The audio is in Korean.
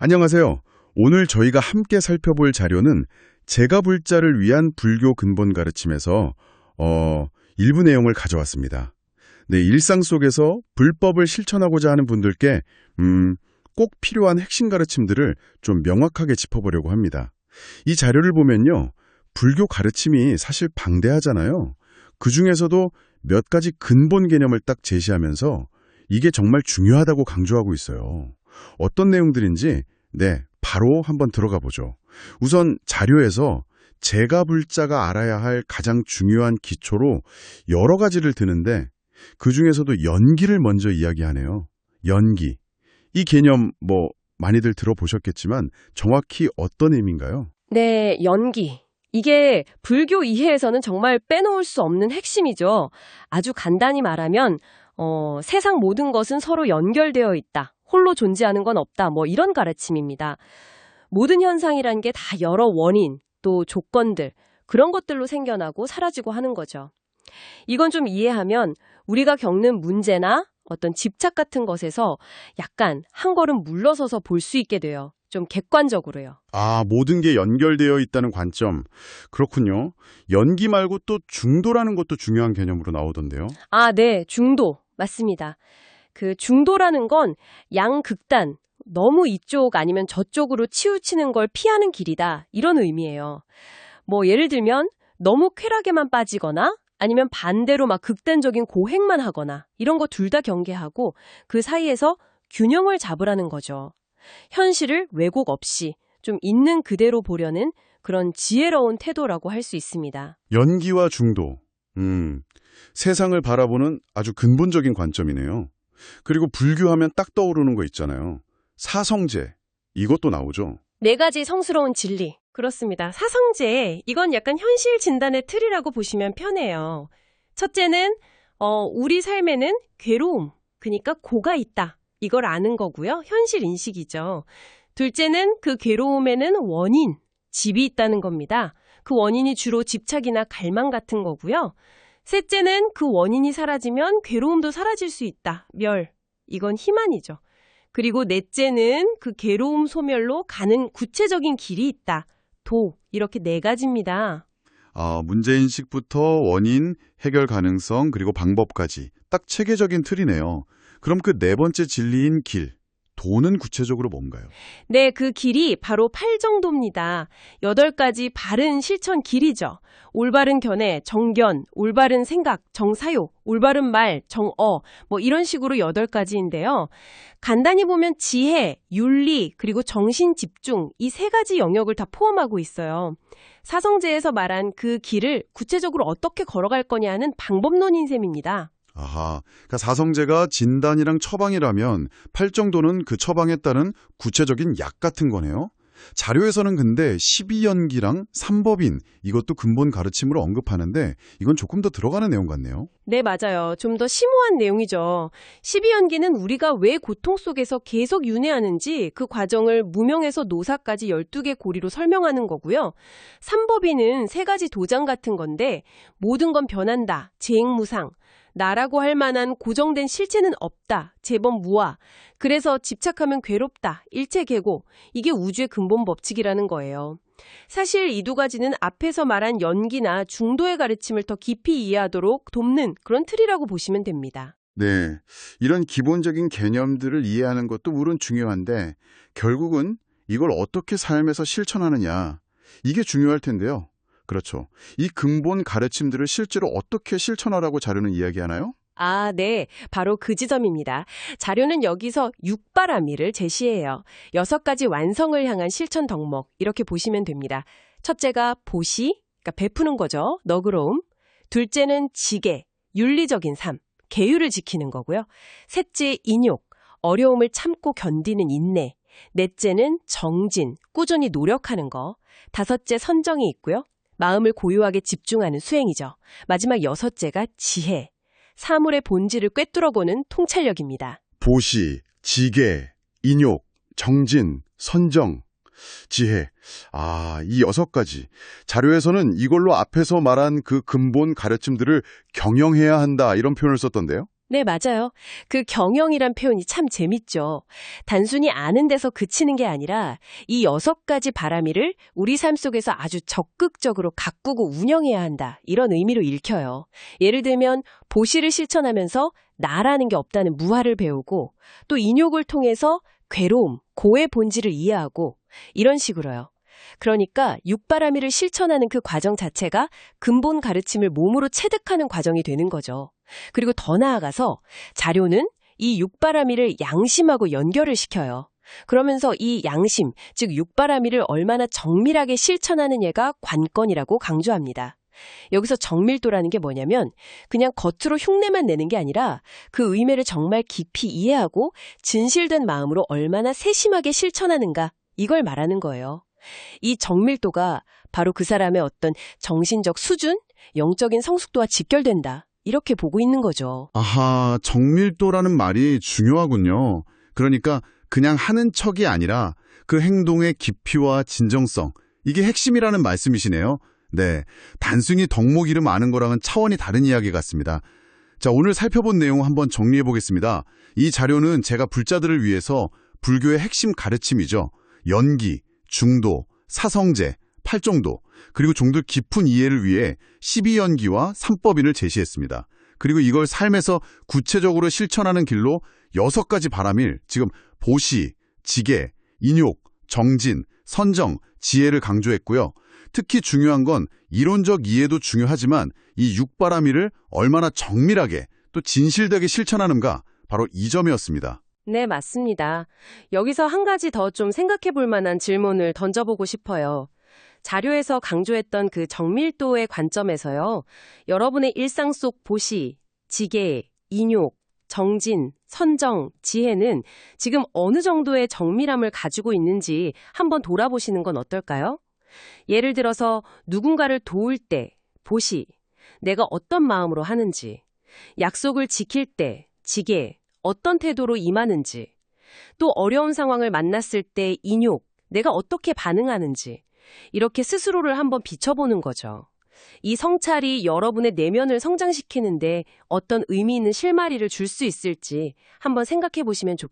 안녕하세요. 오늘 저희가 함께 살펴볼 자료는 제가 불자를 위한 불교 근본 가르침에서 어, 일부 내용을 가져왔습니다. 네, 일상 속에서 불법을 실천하고자 하는 분들께 음, 꼭 필요한 핵심 가르침들을 좀 명확하게 짚어보려고 합니다. 이 자료를 보면요. 불교 가르침이 사실 방대하잖아요. 그 중에서도 몇 가지 근본 개념을 딱 제시하면서 이게 정말 중요하다고 강조하고 있어요. 어떤 내용들인지 네, 바로 한번 들어가 보죠. 우선 자료에서 제가 불자가 알아야 할 가장 중요한 기초로 여러 가지를 드는데 그 중에서도 연기를 먼저 이야기하네요. 연기. 이 개념 뭐 많이들 들어보셨겠지만 정확히 어떤 의미인가요? 네, 연기. 이게 불교 이해에서는 정말 빼놓을 수 없는 핵심이죠. 아주 간단히 말하면 어, 세상 모든 것은 서로 연결되어 있다. 홀로 존재하는 건 없다. 뭐 이런 가르침입니다. 모든 현상이란 게 다 여러 원인, 또 조건들, 그런 것들로 생겨나고 사라지고 하는 거죠. 이건 좀 이해하면 우리가 겪는 문제나 어떤 집착 같은 것에서 약간 한 걸음 물러서서 볼 수 있게 돼요. 좀 객관적으로요. 아, 모든 게 연결되어 있다는 관점. 그렇군요. 연기 말고 또 중도라는 것도 중요한 개념으로 나오던데요. 아, 네. 중도. 맞습니다. 그 중도라는 건 양극단, 너무 이쪽 아니면 저쪽으로 치우치는 걸 피하는 길이다. 이런 의미예요. 뭐 예를 들면 너무 쾌락에만 빠지거나 아니면 반대로 막 극단적인 고행만 하거나 이런 거 둘 다 경계하고 그 사이에서 균형을 잡으라는 거죠. 현실을 왜곡 없이 좀 있는 그대로 보려는 그런 지혜로운 태도라고 할 수 있습니다. 연기와 중도. 음, 세상을 바라보는 아주 근본적인 관점이네요. 그리고 불교하면 딱 떠오르는 거 있잖아요. 사성제. 이것도 나오죠. 네 가지 성스러운 진리. 그렇습니다. 사성제. 이건 약간 현실 진단의 틀이라고 보시면 편해요. 첫째는 어, 우리 삶에는 괴로움, 그러니까 고가 있다. 이걸 아는 거고요. 현실 인식이죠. 둘째는 그 괴로움에는 원인, 집이 있다는 겁니다. 그 원인이 주로 집착이나 갈망 같은 거고요. 셋째는 그 원인이 사라지면 괴로움도 사라질 수 있다. 멸. 이건 희망이죠. 그리고 넷째는 그 괴로움 소멸로 가는 구체적인 길이 있다. 도. 이렇게 네 가지입니다. 아, 문제인식부터 원인, 해결 가능성, 그리고 방법까지 딱 체계적인 틀이네요. 그럼 그 네 번째 진리인 길, 도는 구체적으로 뭔가요? 네, 그 길이 바로 팔 정도입니다. 여덟 가지 바른 실천 길이죠. 올바른 견해, 정견, 올바른 생각, 정사요, 올바른 말, 정어, 뭐 이런 식으로 여덟 가지인데요. 간단히 보면 지혜, 윤리, 그리고 정신 집중 이 세 가지 영역을 다 포함하고 있어요. 사성제에서 말한 그 길을 구체적으로 어떻게 걸어갈 거냐는 방법론인 셈입니다. 아하, 그러니까 사성제가 진단이랑 처방이라면 팔정도는 그 처방에 따른 구체적인 약 같은 거네요. 자료에서는 근데 12연기랑 삼법인 이것도 근본 가르침으로 언급하는데 이건 조금 더 들어가는 내용 같네요. 네, 맞아요. 좀 더 심오한 내용이죠. 12연기는 우리가 왜 고통 속에서 계속 윤회하는지 그 과정을 무명에서 노사까지 12개 고리로 설명하는 거고요. 삼법인은 세 가지 도장 같은 건데 모든 건 변한다. 재행무상. 나라고 할 만한 고정된 실체는 없다. 제법 무아. 그래서 집착하면 괴롭다. 일체 계고. 이게 우주의 근본 법칙이라는 거예요. 사실 이 두 가지는 앞에서 말한 연기나 중도의 가르침을 더 깊이 이해하도록 돕는 그런 틀이라고 보시면 됩니다. 네. 이런 기본적인 개념들을 이해하는 것도 물론 중요한데 결국은 이걸 어떻게 삶에서 실천하느냐. 이게 중요할 텐데요. 그렇죠. 이 근본 가르침들을 실제로 어떻게 실천하라고 자료는 이야기하나요? 아, 네. 바로 그 지점입니다. 자료는 여기서 육바라미를 제시해요. 여섯 가지 완성을 향한 실천 덕목. 이렇게 보시면 됩니다. 첫째가 보시, 그러니까 베푸는 거죠. 너그러움. 둘째는 지계, 윤리적인 삶, 계율을 지키는 거고요. 셋째, 인욕, 어려움을 참고 견디는 인내. 넷째는 정진, 꾸준히 노력하는 거. 다섯째, 선정이 있고요. 마음을 고요하게 집중하는 수행이죠. 마지막 여섯째가 지혜. 사물의 본질을 꿰뚫어보는 통찰력입니다. 보시, 지계, 인욕, 정진, 선정, 지혜. 아, 이 여섯 가지. 자료에서는 이걸로 앞에서 말한 그 근본 가르침들을 경영해야 한다 이런 표현을 썼던데요. 네, 맞아요. 그 경영이란 표현이 참 재밌죠. 단순히 아는 데서 그치는 게 아니라 이 여섯 가지 바람이를 우리 삶 속에서 아주 적극적으로 가꾸고 운영해야 한다. 이런 의미로 읽혀요. 예를 들면 보시를 실천하면서 나라는 게 없다는 무화를 배우고 또 인욕을 통해서 괴로움, 고의 본질을 이해하고 이런 식으로요. 그러니까 육바라미를 실천하는 그 과정 자체가 근본 가르침을 몸으로 체득하는 과정이 되는 거죠. 그리고 더 나아가서 자료는 이 육바라미를 양심하고 연결을 시켜요. 그러면서 이 양심, 즉 육바라미를 얼마나 정밀하게 실천하는 예가 관건이라고 강조합니다. 여기서 정밀도라는 게 뭐냐면 그냥 겉으로 흉내만 내는 게 아니라 그 의미를 정말 깊이 이해하고 진실된 마음으로 얼마나 세심하게 실천하는가 이걸 말하는 거예요. 이 정밀도가 바로 그 사람의 어떤 정신적 수준, 영적인 성숙도와 직결된다. 이렇게 보고 있는 거죠. 아하, 정밀도라는 말이 중요하군요. 그러니까 그냥 하는 척이 아니라 그 행동의 깊이와 진정성, 이게 핵심이라는 말씀이시네요. 네, 단순히 덕목 이름 아는 거랑은 차원이 다른 이야기 같습니다. 자, 오늘 살펴본 내용 한번 정리해 보겠습니다. 이 자료는 제가 불자들을 위해서 불교의 핵심 가르침이죠. 연기, 중도, 사성제, 팔정도, 그리고 좀더 깊은 이해를 위해 12연기와 삼법인을 제시했습니다. 그리고 이걸 삶에서 구체적으로 실천하는 길로 여섯 가지 바람일, 지금 보시, 지계, 인욕, 정진, 선정, 지혜를 강조했고요. 특히 중요한 건 이론적 이해도 중요하지만 이 육바라미를 얼마나 정밀하게 또 진실되게 실천하는가 바로 이 점이었습니다. 네, 맞습니다. 여기서 한 가지 더 좀 생각해 볼 만한 질문을 던져보고 싶어요. 자료에서 강조했던 그 정밀도의 관점에서요. 여러분의 일상 속 보시, 지계, 인욕, 정진, 선정, 지혜는 지금 어느 정도의 정밀함을 가지고 있는지 한번 돌아보시는 건 어떨까요? 예를 들어서 누군가를 도울 때, 보시, 내가 어떤 마음으로 하는지, 약속을 지킬 때, 지계, 어떤 태도로 임하는지, 또 어려운 상황을 만났을 때 인욕, 내가 어떻게 반응하는지, 이렇게 스스로를 한번 비춰보는 거죠. 이 성찰이 여러분의 내면을 성장시키는데 어떤 의미 있는 실마리를 줄 수 있을지 한번 생각해 보시면 좋겠습니다.